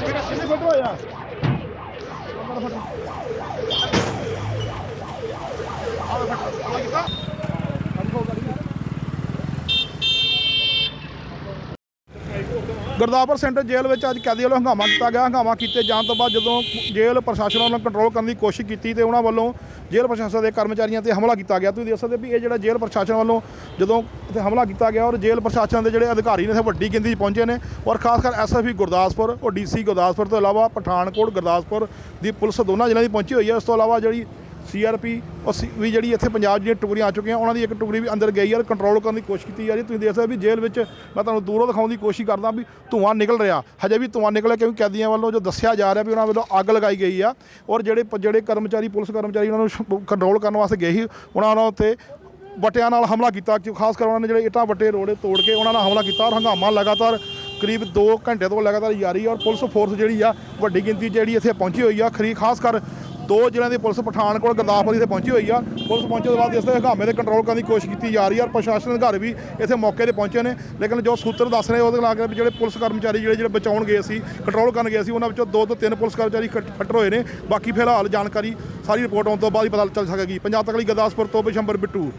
Seni koydum ya. Abi bak, bak, bak. Gurdaspur centre jail ਵਿੱਚ ਅੱਜ ਕੈਦੀ ਵੱਲੋਂ ਹੰਗਾਮਾ ਕੀਤਾ ਗਿਆ। ਹੰਗਾਮਾ ਕੀਤੇ ਜਾਣ ਤੋਂ ਬਾਅਦ ਜਦੋਂ ਜੇਲ੍ਹ ਪ੍ਰਸ਼ਾਸਨ ਵੱਲੋਂ ਕੰਟਰੋਲ ਕਰਨ ਦੀ ਕੋਸ਼ਿਸ਼ ਕੀਤੀ ਤੇ ਉਹਨਾਂ ਵੱਲੋਂ ਜੇਲ੍ਹ ਪ੍ਰਸ਼ਾਸਨ ਦੇ ਕਰਮਚਾਰੀਆਂ ਤੇ ਹਮਲਾ ਕੀਤਾ ਗਿਆ। ਤੁਸੀਂ ਦੇਖ ਸਕਦੇ ਵੀ ਇਹ ਜਿਹੜਾ ਜੇਲ੍ਹ ਪ੍ਰਸ਼ਾਸਨ ਵੱਲੋਂ ਜਦੋਂ ਇੱਥੇ ਹਮਲਾ ਕੀਤਾ ਗਿਆ ਔਰ ਜੇਲ੍ਹ ਪ੍ਰਸ਼ਾਸਨ ਦੇ ਜਿਹੜੇ ਅਧਿਕਾਰੀ ਨੇ ਇੱਥੇ ਵੱਡੀ ਗਿਣਤੀ 'ਚ ਪਹੁੰਚੇ ਨੇ ਔਰ ਖਾਸ ਕਰ ਐਸਐਫਈ ਗੁਰਦਾਸਪੁਰ ਔਰ ਡੀਸੀ ਗੁਰਦਾਸਪੁਰ ਤੋਂ ਇਲਾਵਾ ਪਠਾਨਕੋਟ, ਗੁਰਦਾਸਪੁਰ ਦੀ ਪੁਲਿਸ ਦੋਨਾਂ ਜ਼ਿਲ੍ਹਿਆਂ ਦੀ ਪਹੁੰਚੀ ਹੋਈ ਹੈ। ਇਸ ਤੋਂ ਇਲਾਵਾ ਜਿਹੜੀ ਸੀਆਰਪੀ ਔਰ ਸੀ- ਵੀ ਜਿਹੜੀ ਇੱਥੇ ਪੰਜਾਬ ਦੀਆਂ ਟੁਕੜੀਆਂ ਆ ਚੁੱਕੀਆਂ, ਉਹਨਾਂ ਦੀ ਇੱਕ ਟੁਕੜੀ ਵੀ ਅੰਦਰ ਗਈ ਹੈ ਔਰ ਕੰਟਰੋਲ ਕਰਨ ਦੀ ਕੋਸ਼ਿਸ਼ ਕੀਤੀ ਜਾ ਰਹੀ ਤੁਸੀਂ ਦੇਖ ਸਕਦੇ ਵੀ ਜੇਲ੍ਹ ਵਿੱਚ ਮੈਂ ਤੁਹਾਨੂੰ ਦੂਰੋਂ ਦਿਖਾਉਣ ਦੀ ਕੋਸ਼ਿਸ਼ ਕਰਦਾ ਵੀ ਧੂੰਆਂ ਨਿਕਲ ਰਿਹਾ। ਹਜੇ ਵੀ ਧੂੰਆਂ ਨਿਕਲਿਆ ਕਿਉਂਕਿ ਕੈਦੀਆਂ ਵੱਲੋਂ ਜੋ ਦੱਸਿਆ ਜਾ ਰਿਹਾ ਵੀ ਉਹਨਾਂ ਵੱਲੋਂ ਅੱਗ ਲਗਾਈ ਗਈ ਆ ਔਰ ਜਿਹੜੇ ਪ- ਜਿਹੜੇ ਕਰਮਚਾਰੀ, ਪੁਲਿਸ ਕਰਮਚਾਰੀ ਉਹਨਾਂ ਨੂੰ ਕੰਟਰੋਲ ਕਰਨ ਵਾਸਤੇ ਗਏ ਸੀ, ਉਹਨਾਂ ਨਾਲ ਉੱਤੇ ਵਟਿਆਂ ਨਾਲ ਹਮਲਾ ਕੀਤਾ। ਕਿ ਖਾਸ ਕਰ ਉਹਨਾਂ ਨੇ ਜਿਹੜੇ ਇੱਟਾਂ ਵੱਟੇ ਰੋੜੇ ਤੋੜ ਕੇ ਉਹਨਾਂ ਨਾਲ ਹਮਲਾ ਕੀਤਾ ਔਰ ਹੰਗਾਮਾ ਲਗਾਤਾਰ ਕਰੀਬ 2 ਘੰਟੇ ਤੋਂ ਲਗਾਤਾਰ ਜਾਰੀ ਔਰ ਪੁਲਿਸ ਫੋਰਸ ਜਿਹੜੀ ਆ ਵੱਡੀ ਗਿਣਤੀ 'ਚ ਜਿਹੜੀ ਇੱਥੇ ਪਹੁੰਚੀ ਹੋਈ ਆ। ਖਰੀ ਖਾਸ ਕਰ ਦੋ ਜ਼ਿਲ੍ਹਿਆਂ ਦੀ ਪੁਲਿਸ ਪਠਾਨਕੋਟ ਗੁਰਦਾਸਪੁਰ ਇੱਥੇ ਪਹੁੰਚੀ ਹੋਈ ਆ। ਪੁਲਿਸ ਪਹੁੰਚਣ ਤੋਂ ਬਾਅਦ ਇਸ ਦੇ ਹੰਗਾਮੇ ਦੇ ਕੰਟਰੋਲ ਕਰਨ ਦੀ ਕੋਸ਼ਿਸ਼ ਕੀਤੀ ਜਾ ਰਹੀ ਆ ਔਰ ਪ੍ਰਸ਼ਾਸਨ ਅਧਿਕਾਰੀ ਵੀ ਇੱਥੇ ਮੌਕੇ ਤੇ ਪਹੁੰਚੇ ਨੇ। ਲੇਕਿਨ ਜੋ ਸੂਤਰ ਦੱਸ ਰਹੇ ਉਹਦੇ ਨਾਲ ਕਿ ਜਿਹੜੇ ਪੁਲਿਸ ਕਰਮਚਾਰੀ ਜਿਹੜੇ ਜਿਹੜੇ ਬਚਾਉਣ ਗਏ ਸੀ ਕੰਟਰੋਲ ਕਰਨ ਗਏ ਸੀ, ਉਹਨਾਂ ਵਿੱਚੋਂ ਦੋ ਤੋਂ ਤਿੰਨ ਪੁਲਿਸ ਕਰਮਚਾਰੀ ਫੱਟ- ਫੱਟਰ ਹੋਏ ਨੇ। ਬਾਕੀ ਫਿਲਹਾਲ ਜਾਣਕਾਰੀ, ਸਾਰੀ ਰਿਪੋਰਟ ਆਉਣ ਤੋਂ ਬਾਅਦ ਹੀ ਪਤਾ ਚੱਲ ਸਕੇਗੀ। ਪੰਜਾਬ ਤੱਕ ਲਈ ਗੁਰਦਾਸਪੁਰ ਤੋਂ ਬਿਸ਼ੰਬਰ ਬਿੱਟੂ।